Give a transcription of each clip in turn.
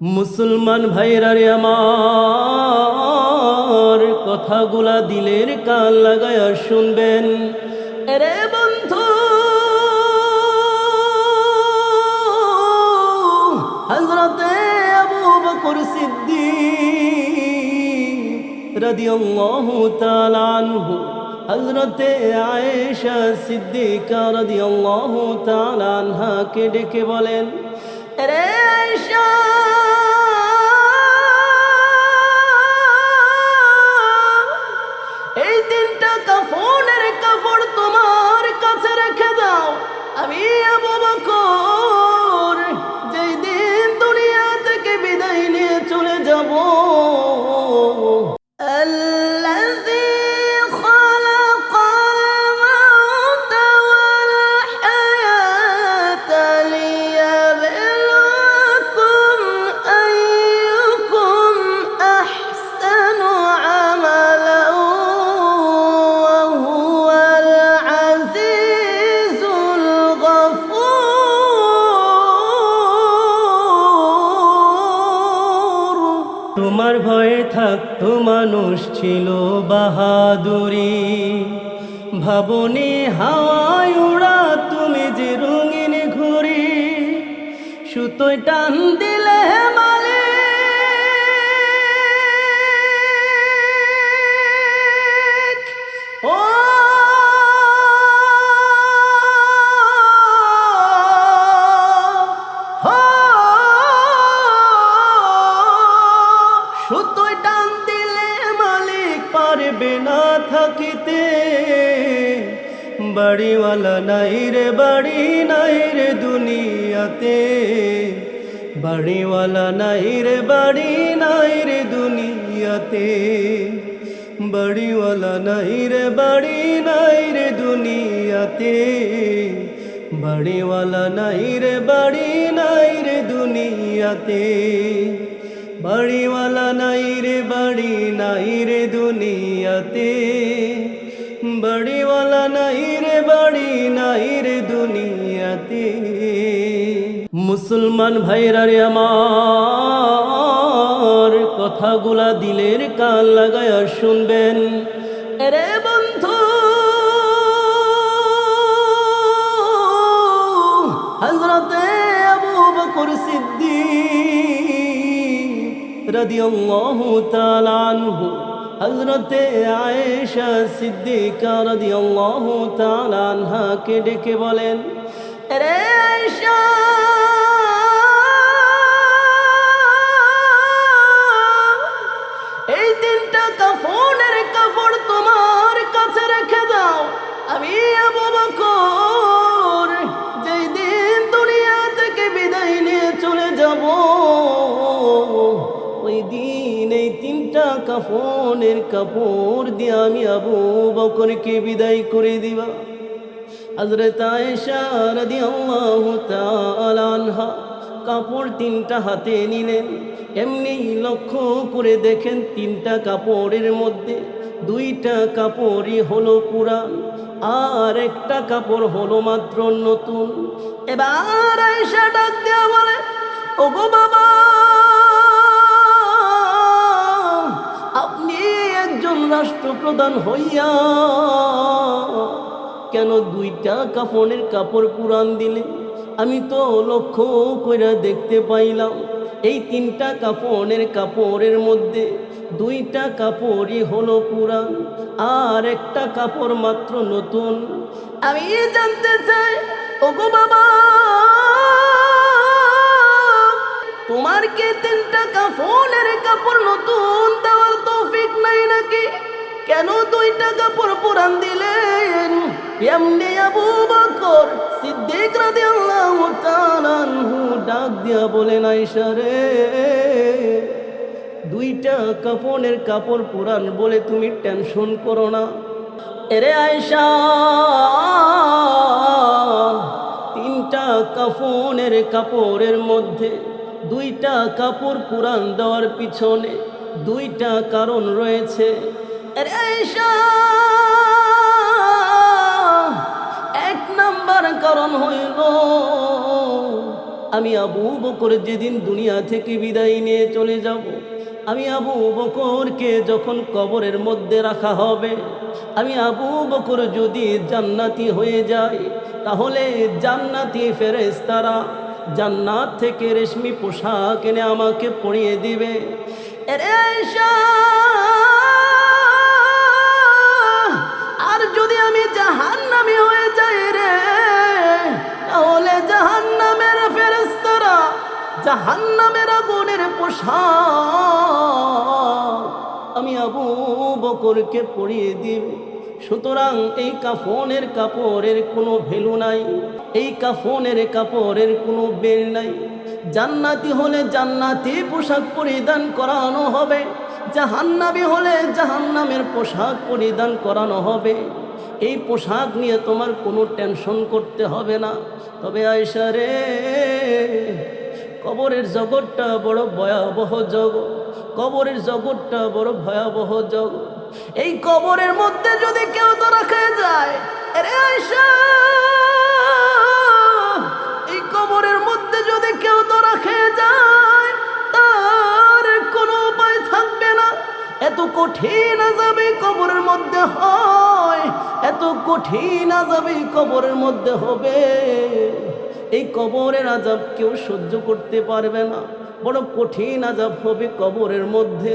মুসলমান ভাইরা রে আমার, কথাগুলা দিলের কান লাগায়া শুনবেন। রে বন্ধু হজরতে আবু বকর সিদ্দিক রাদিয়াল্লাহু তাআলা আনহু হজরতে আয়েশা সিদ্দিকা রাদিয়াল্লাহু তাআলা আনহাকে ডেকে বলেন রে আয়েশা কাফনের কাপড় তোমার কাছে রেখে দাও। আমি মানুষ ছিল বাহাদুরি। ভাবনি হাওয়ায় উড়া তুমি যে রঙিন ঘুরি সুতোয় টান দিলে পারবে না থাকিতে। বাড়িওয়ালা নাই রে, বাড়ি নাই রে দুনিয়াতে। বাড়িওয়ালা নাই রে, বাড়ি নাই রে দুনিয়াতে। বাড়িওয়ালা নাই রে, বাড়ি নাই রে দুনিয়াতে। বাড়িওয়ালা নাই রে, বাড়ি নাই রে দুনিয়াতে। বাড়িওয়ালা নাই রে, বাড়ি নাই রে দুনিয়াতে। বাড়িওয়ালা নাই রে, বাড়ি নাই রে দুনিয়াতে। মুসলমান ভাইরা রে আমার, কথাগুলা দিলের কান লাগায়া শুনবেন। রে বন্ধু হজরতে আবু বকর সিদ্দিক হজরতে আয়েশা সিদ্দিকা ডেকে বলেন রে আয়েশা এই তিনটা কাফনের কাপড় তোমার কাছে রেখে দিন এই তিনটা কাফনের কাপড় দিয়ে আমি আবু বকরকে বিদায় করে দিবা। কাপড় তিনটা হাতে নিলেন। এমনি লক্ষ্য করে দেখেন তিনটা কাপড়ের মধ্যে দুইটা কাপড়ই হলো পুরান আর একটা কাপড় হলো মাত্র নতুন। এবার আয়েশা ডাক দেওয়া বলে বাবা একজন রাষ্ট্রপ্রধান হইয়া কেন দুইটা কাফনের কাপড় পুরাণ দিলে? আমি তো লক্ষ্য কইরা দেখতে পাইলাম, এই তিনটা কাপড়ের কাপড়ের মধ্যে দুইটা কাপড়ই হলো পুরাণ, আর একটা কাপড় মাত্র নতুন। আমি জানতে চাই, ওগো বাবা! তোমার কি তিনটা কাফনের কাপড় নতুন দেওয়ার তৌফিক নাই নাকি? কেন দুইটা কাপড় পুরান দিলেন? এমনি আবু বকর, সিদ্দিক রাদিয়াল্লাহু তাআলা ডাক দিয়া বলেন, আয়েশা রে দুইটা কাপড়ের কাপড় পুরান বলে তুমি টেনশন করো না। এরে আয়েশা তিনটা কাফনের কাপড়ের মধ্যে দুইটা কাপড় পুরান দেওয়ার পিছনে দুইটা কারণ রয়েছে। এক নাম্বার কারণ হইল, আমি আবু বকর যেদিন দুনিয়া থেকে বিদায় নিয়ে চলে যাব, আমি আবু বকরকে যখন কবরের মধ্যে রাখা হবে, আমি আবু বকর যদি জান্নাতি হয়ে যায়, তাহলে জান্নাতি ফেরেশতারা জান্নাত থেকে রেশমি পোশাক এনে আমাকে পরিয়ে দিবে। আর যদি আমি জাহান্নামি হয়ে যাই রে, তাহলে জাহান্নামের ফেরেশতারা জাহান্নামের আগুনের পোশাক আমি আবু বকরকে পরিয়ে দিবে। সুতরাং এই কাফনের কাপড়ের কোনো ভ্যালু নাই, এই কাফনের কাপড়ের কোনো বেল নাই। জান্নাতি হলে জান্নাতি পোশাক পরিধান করানো হবে জাহান্নাবি হলে জাহান্নামের পোশাক পরিধান করানো হবে। এই পোশাক নিয়ে তোমার কোনো টেনশন করতে হবে না। তবে আয়সা রে, কবরের জগৎটা বড় ভয়াবহ জগৎ, কবরের জগৎটা বড় ভয়াবহ জগৎ। এই কবরের মধ্যে যদি কেউ তো রাখা যায় এই কবরের মধ্যে যদি কেউ তো রাখে যায়, তার কোনো উপায় থাকবে না। এত কঠিন আজাবে কবরের মধ্যে হয়, এত কঠিন আজাবে কবরের মধ্যে হবে। এই কবরের আজাব কেউ সহ্য করতে পারবে না। বড় কঠিন আজাব হবে কবরের মধ্যে।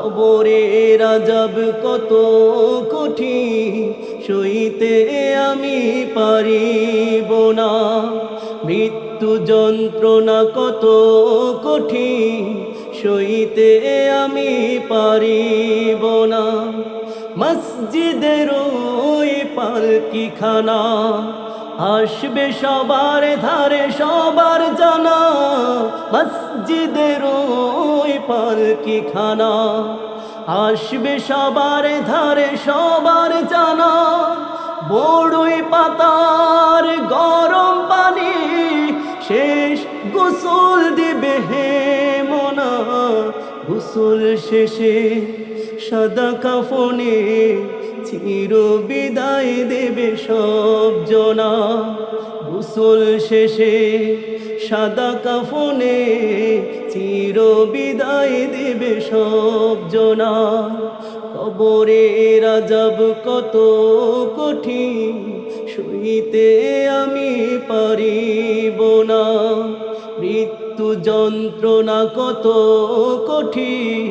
কবরের আজাব কত কঠিন, সইতে আমি পারিব না। মৃত্যু যন্ত্রণা কত কঠিন, সইতে আমি পারিব না। মসজিদের ওই পালকিখানা আসবে সবার ধারে, সবার জানা। মসজিদের ওই পালকিখানা। আসবে সবার ধারে, সবার জানা। বড়ই পাতার গরম পানি, শেষ গোসল দিবে হে মনা। গোসল শেষে সাদা কাফনে চির বিদায় দেবে সব জনা। গোসল শেষে সাদা কাফনে চির বিদায় দেবে সব জনা। কবরে রাজাব কত কঠিন সইতে আমি পারিব না। মৃত্যু যন্ত্রণা কত কঠিন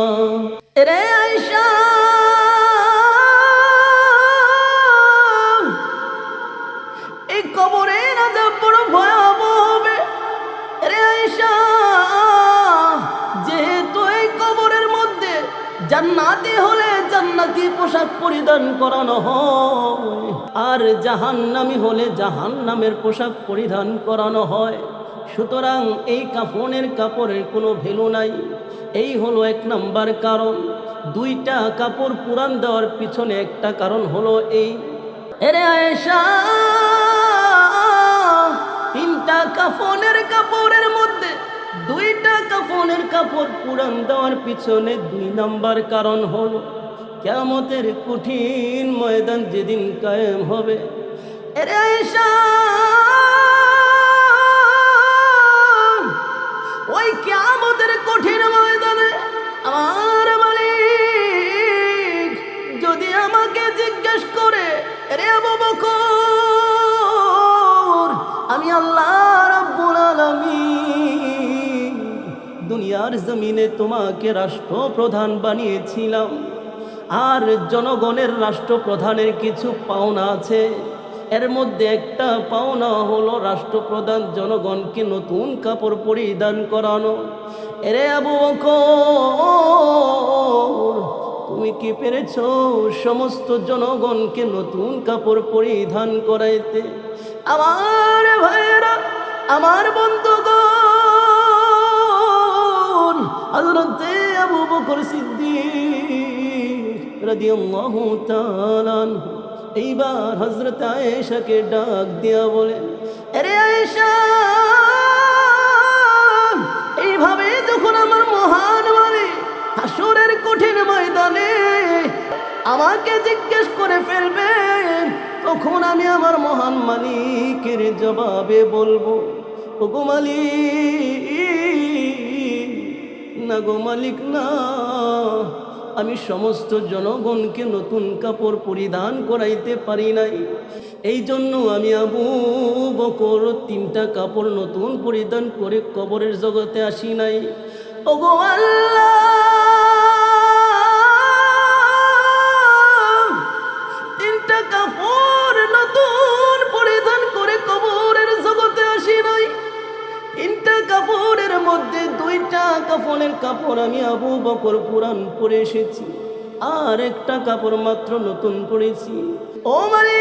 পোশাক পরিধান করানো হয়। আর জাহান্নামি হলে জাহান্নামের পোশাক পরিধান করানো হয়। সুতরাং এই কাফনের কাপড়ের কোনো ভ্যালু নাই। এই হলো এক নাম্বার কারণ। দুইটা কাপড় পুরান দেওয়ার পিছনে একটা কারণ হলো এই। এরে আয়েশা, তিনটা কাফনের কাপড়ের মধ্যে দুইটা কাফনের কাপড় পুরান দেওয়ার পিছনে দুই নাম্বার কারণ হলো কেমতের কঠিন ময়দান যেদিন কায়েম হবে। ওই কেমতের কঠিন ময়দানে আমার মালিক যদি আমাকে জিজ্ঞেস করে রে বকর, আমি আল্লাহ রাব্বুল দুনিয়ার জমিনে তোমাকে রাষ্ট্রপ্রধান বানিয়েছিলাম। আর জনগণের রাষ্ট্রপ্রধানের কিছু পাওনা আছে। এর মধ্যে একটা পাওনা হলো রাষ্ট্রপ্রধান জনগণকে নতুন কাপড় পরিধান করানো। এরে আবু তুমি কি পেরেছ সমস্ত জনগণকে নতুন কাপড় পরিধান করাইতে? আমার ভাইয়েরা, আমার বন্ধুগণ আবু বকর সিদ্দিক এইবার হযরত আয়েশাকে ডাক দিয়া বলেন আরে আয়েশা, এইভাবে যখন আমার মহান মালিক হাসরের কঠিন ময়দানে আমাকে জিজ্ঞেস করে ফেলবেন, তখন আমি আমার মহান মালিকের জবাবে বলব ও গো মালিক, না গো মালিক, না। আমি সমস্ত জনগণকে নতুন কাপড় পরিধান করাইতে পারি নাই। এই জন্য আমি আবু বকর তিনটা কাপড় নতুন পরিধান করে কবরের জগতে আসি নাই। ওগো আল্লাহ! কাপড় আমি আবু বকর পুরান পরে এসেছি। আর একটা কাপড় মাত্র নতুন পরেছি ও মানে